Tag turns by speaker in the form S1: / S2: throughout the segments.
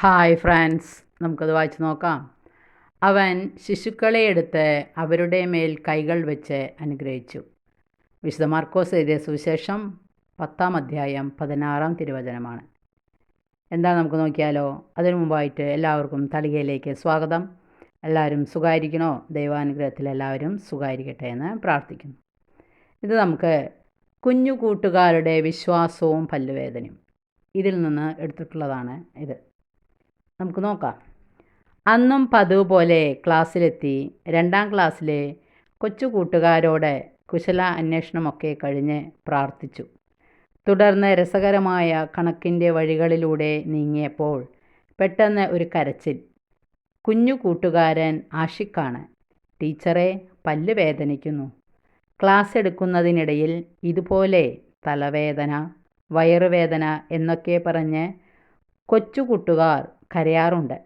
S1: Hi France നമുക്കത് വായിച്ചു നോക്കാം. അവൻ ശിശുക്കളെ എടുത്ത് അവരുടെ മേൽ കൈകൾ വെച്ച് അനുഗ്രഹിച്ചു. വിശുദ്ധ മാർക്കോസ് എഴുതിയ സുവിശേഷം പത്താം അധ്യായം പതിനാറാം തിരുവചനമാണ്. എന്താ നമുക്ക് നോക്കിയാലോ? അതിനു മുമ്പായിട്ട് എല്ലാവർക്കും തളികയിലേക്ക് സ്വാഗതം. എല്ലാവരും സുഖമായിരിക്കണോ ദൈവാനുഗ്രഹത്തിൽ എല്ലാവരും സുഖമായിരിക്കട്ടെ എന്ന് പ്രാർത്ഥിക്കുന്നു. ഇത് നമുക്ക് കുഞ്ഞു കൂട്ടുകാരുടെ വിശ്വാസവും പല്ലുവേദനയും. ഇതിൽ നിന്ന് എടുത്തിട്ടുള്ളതാണ് ഇത്. നമുക്ക് നോക്കാം. അന്നും പതിവ് പോലെ ക്ലാസ്സിലെത്തി. രണ്ടാം ക്ലാസ്സിലെ കൊച്ചു കൂട്ടുകാരോടെ കുശല അന്വേഷണമൊക്കെ കഴിഞ്ഞ് പ്രാർത്ഥിച്ചു. തുടർന്ന് രസകരമായ കണക്കിന്റെ വഴികളിലൂടെ നീങ്ങിയപ്പോൾ പെട്ടെന്ന് ഒരു കരച്ചിൽ. കുഞ്ഞു കൂട്ടുകാരൻ ആഷിക്കാണ്. ടീച്ചറെ പല്ല് വേദനിക്കുന്നു. ക്ലാസ് എടുക്കുന്നതിനിടയിൽ ഇതുപോലെ തലവേദന വയറുവേദന എന്നൊക്കെ പറഞ്ഞ് കൊച്ചു കൂട്ടുകാർ കരയാറുണ്ട്.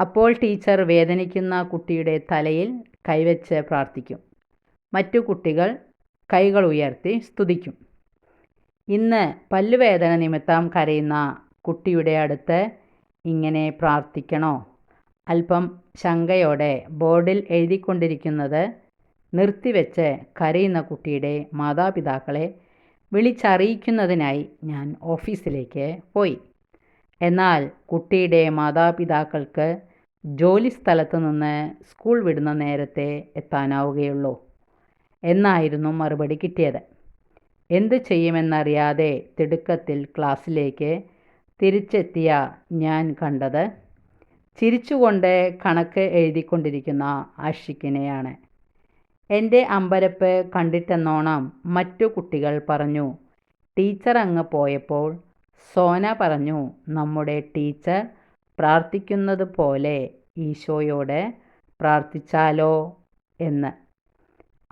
S1: അപ്പോൾ ടീച്ചർ വേദനിക്കുന്ന കുട്ടിയുടെ തലയിൽ കൈവച്ച് പ്രാർത്ഥിക്കും. മറ്റു കുട്ടികൾ കൈകൾ ഉയർത്തി സ്തുതിക്കും. ഇന്ന് പല്ലുവേദന നിമിത്തം കരയുന്ന കുട്ടിയുടെ അടുത്ത് ഇങ്ങനെ പ്രാർത്ഥിക്കണോ? അല്പം ശങ്കയോടെ ബോർഡിൽ എഴുതിക്കൊണ്ടിരിക്കുന്നത് നിർത്തിവെച്ച് കരയുന്ന കുട്ടിയുടെ മാതാപിതാക്കളെ വിളിച്ചറിയിക്കുന്നതിനായി ഞാൻ ഓഫീസിലേക്ക് പോയി. എന്നാൽ കുട്ടിയുടെ മാതാപിതാക്കൾക്ക് ജോലി സ്ഥലത്തു നിന്ന് സ്കൂൾ വിടുന്ന നേരത്തെ എത്താനാവുകയുള്ളൂ. എന്നായിരുന്നു മറുപടി കിട്ടിയത്. എന്ത് ചെയ്യുമെന്നറിയാതെ തിടുക്കത്തിൽ ക്ലാസ്സിലേക്ക് തിരിച്ചെത്തിയ ഞാൻ കണ്ടത് ചിരിച്ചുകൊണ്ട് കണക്ക് എഴുതിക്കൊണ്ടിരിക്കുന്ന ആഷിക്കിനെയാണ്. എന്റെ അമ്പരപ്പ് കണ്ടിട്ടെന്നോണം മറ്റു കുട്ടികൾ പറഞ്ഞു ടീച്ചർ അങ്ങ് പോയപ്പോൾ സോന പറഞ്ഞു നമ്മുടെ ടീച്ചർ പ്രാർത്ഥിക്കുന്നത് പോലെ ഈശോയോട് പ്രാർത്ഥിച്ചാലോ എന്ന്.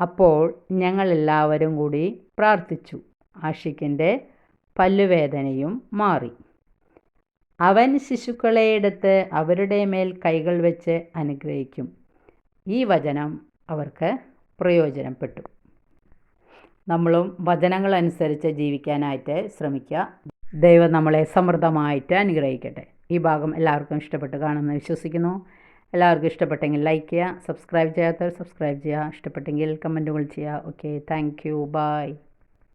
S1: അപ്പോൾ ഞങ്ങളെല്ലാവരും കൂടി പ്രാർത്ഥിച്ചു. ആഷിക്കിന്റെ പല്ലുവേദനയും മാറി. അവൻ ശിശുക്കളെ എടുത്ത് അവരുടെ മേൽ കൈകൾ വെച്ച് അനുഗ്രഹിക്കും. ഈ വചനം അവർക്ക് പ്രയോജനപ്പെട്ടു. നമ്മളും വചനങ്ങൾ അനുസരിച്ച് ജീവിക്കാനായിട്ട് ശ്രമിക്കുക. ദൈവം നമ്മളെ സമൃദ്ധമായിട്ട് അനുഗ്രഹിക്കട്ടെ. ഈ ഭാഗം എല്ലാവർക്കും ഇഷ്ടപ്പെട്ട് കാണുമെന്ന് വിശ്വസിക്കുന്നു. എല്ലാവർക്കും ഇഷ്ടപ്പെട്ടെങ്കിൽ ലൈക്ക് ചെയ്യുക സബ്സ്ക്രൈബ് ചെയ്യാത്തവർ സബ്സ്ക്രൈബ് ചെയ്യുക ഇഷ്ടപ്പെട്ടെങ്കിൽ കമന്റുകൾ ചെയ്യുക. Okay thank you by